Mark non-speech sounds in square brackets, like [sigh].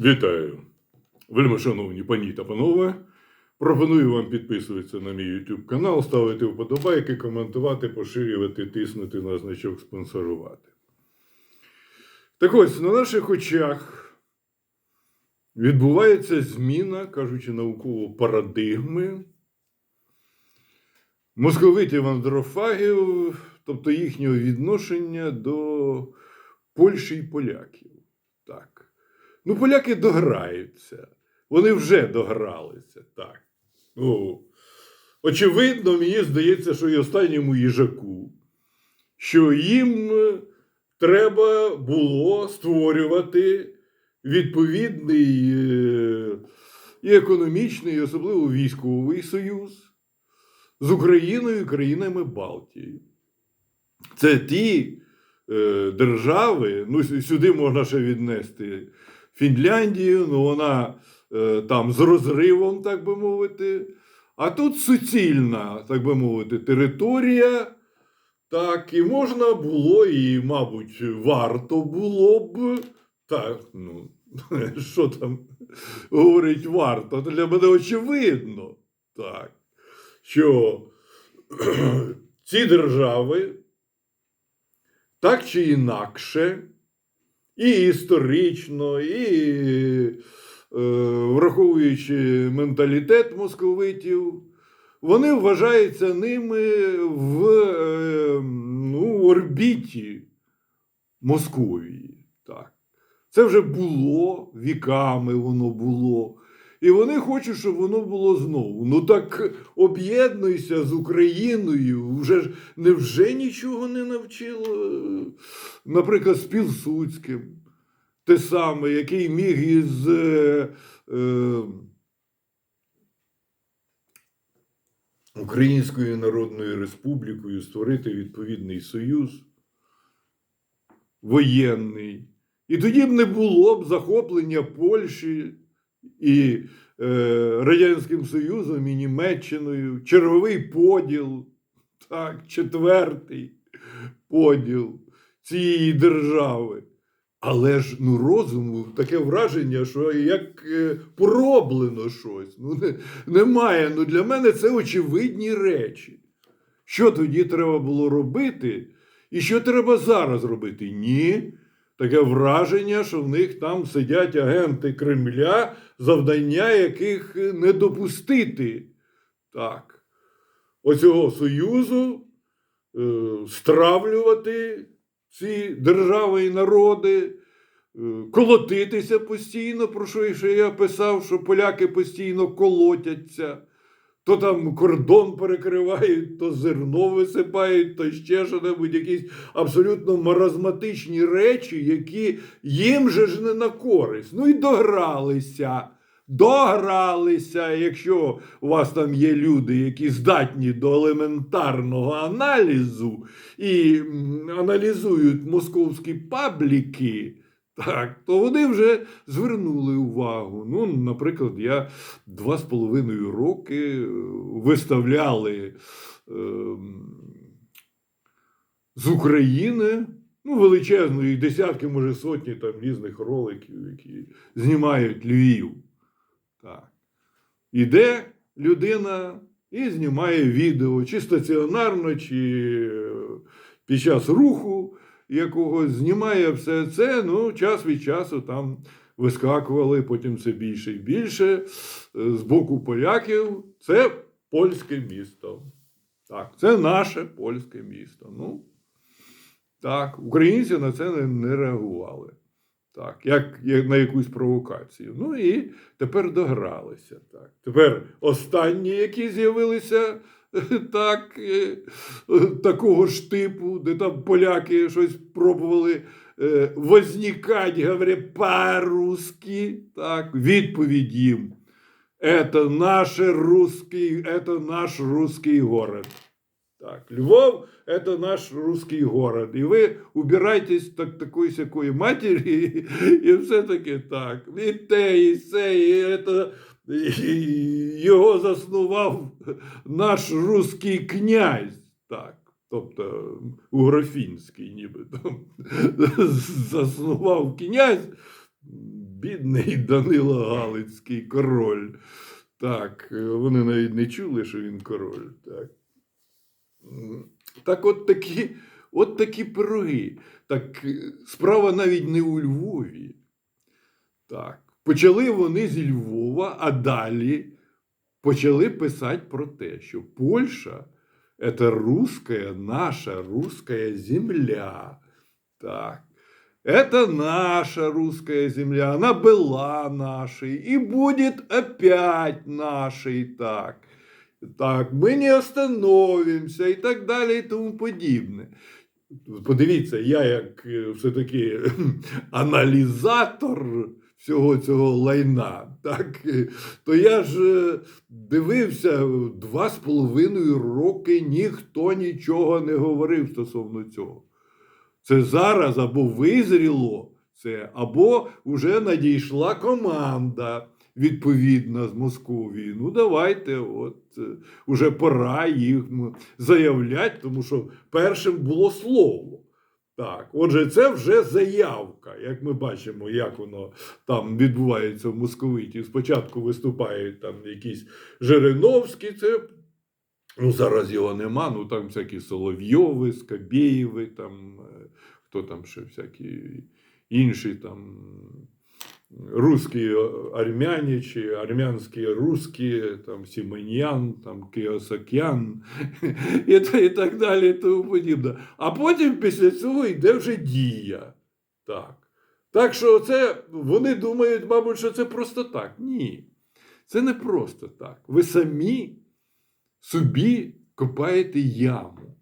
Вітаю, вельми шановні пані та панове. Пропоную вам підписуватися на мій YouTube канал, ставити вподобайки, коментувати, поширювати, тиснути на значок спонсорувати. Так ось, на наших очах відбувається зміна, кажучи науково, парадигми московитів андрофагів, тобто їхнього відношення до Польщі і поляків. Ну, поляки дограються. Вони вже догралися. Так. Ну, очевидно, мені здається, що і останньому їжаку, що їм е, треба було створювати відповідний е, і економічний, і особливо військовий союз з Україною і країнами Балтії. Це ті е, держави, ну сюди можна ще віднести Фінляндію, ну вона е, там з розривом, так би мовити. А тут суцільна, так би мовити, територія. Так, і можна було, і, мабуть, варто було б. Так, ну, [laughs] що там говорить варто? Для мене очевидно, так, що [clears throat] ці держави так чи інакше, і історично, і е, враховуючи менталітет московитів, вони вважаються ними в е, ну, орбіті Московії. Так. Це вже було віками, воно було. І вони хочуть, щоб воно було знову. Ну так об'єднуйся з Україною. Вже ж невже нічого не навчило? Наприклад, з Пілсудським, те саме, який міг із е, е, Українською Народною Республікою створити відповідний союз воєнний. І тоді б не було б захоплення Польщі і е, Радянським Союзом, і Німеччиною, черговий поділ, так, четвертий поділ цієї держави. Але ж ну, розуму таке враження, що як е, пороблено щось. Ну, не, немає. Ну, для мене це очевидні речі. Що тоді треба було робити, і що треба зараз робити? Ні. Таке враження, що в них там сидять агенти Кремля, завдання яких не допустити. Так. Оцього союзу е, стравлювати ці держави і народи, е, колотитися постійно, про що ще я писав, що поляки постійно колотяться. То там кордон перекривають, то зерно висипають, то ще що-небудь, якісь абсолютно маразматичні речі, які їм же ж не на користь. Ну і догралися. Догралися, якщо у вас там є люди, які здатні до елементарного аналізу і аналізують московські пабліки, так, то вони вже звернули увагу. Ну, наприклад, я два з половиною роки е, виставляли ем, з України. Ну, величезної десятки, може, сотні там різних роликів, які знімають Львів. Так. Іде людина і знімає відео, чи стаціонарно, чи е, під час руху якогось знімає все це. Ну, час від часу там вискакували, потім все більше і більше. е, З боку поляків це польське місто. Так, це наше польське місто. Ну, так, українці на це не, не реагували. Так, як, на якусь провокацію. Ну і тепер догралися. Так. Тепер останні, які з'явилися [laughs] так, е, такого ж типу, де там поляки щось пробували е, вознікати, говорять по-русски. Так, відповідь їм. Это наше русский, это наш русский город. Так, Львов – это наш русский город. І ви убирайтесь так, такої сякої матері, і [laughs] все-таки так. І те, і це, і і його заснував наш русский князь. Так. Тобто угрофінський нібито [laughs] заснував князь бідний Данило Галицький король. Так, вони навіть не чули, що він король. Так, так от такі, от такі пироги. Так е, справа навіть не у Львові. Так. Почали вони зі Львова, а далі почали писати про те, що Польща це русская, наша русская земля. Так. Это наша русская земля, она была нашей и будет опять нашей. Так, так, ми не остановимося і так далі і тому подібне. Подивіться, я як е, все-таки [clears throat] аналізатор всього цього лайна, так, е, то я ж е, дивився два з половиною роки, ніхто нічого не говорив стосовно цього. Це зараз або визріло це, або вже надійшла команда відповідна з Московії. Ну, давайте, от е, уже пора їх заявляти, тому що першим було слово. Так, отже, це вже заявка, як ми бачимо, як воно там відбувається в московиті. Спочатку виступають там якісь Жириновські, це ну зараз його нема. Ну там всякі Соловйови, Скабєєви, там е, хто там ще всякі інші там русські армяні чи армянські русські, там Сімоньян, там Кіосакян і, і так далі, і тому подібне. А потім після цього йде вже дія. Так. Так що це вони думають, мабуть, що це просто так. Ні. Це не просто так. Ви самі собі копаєте яму.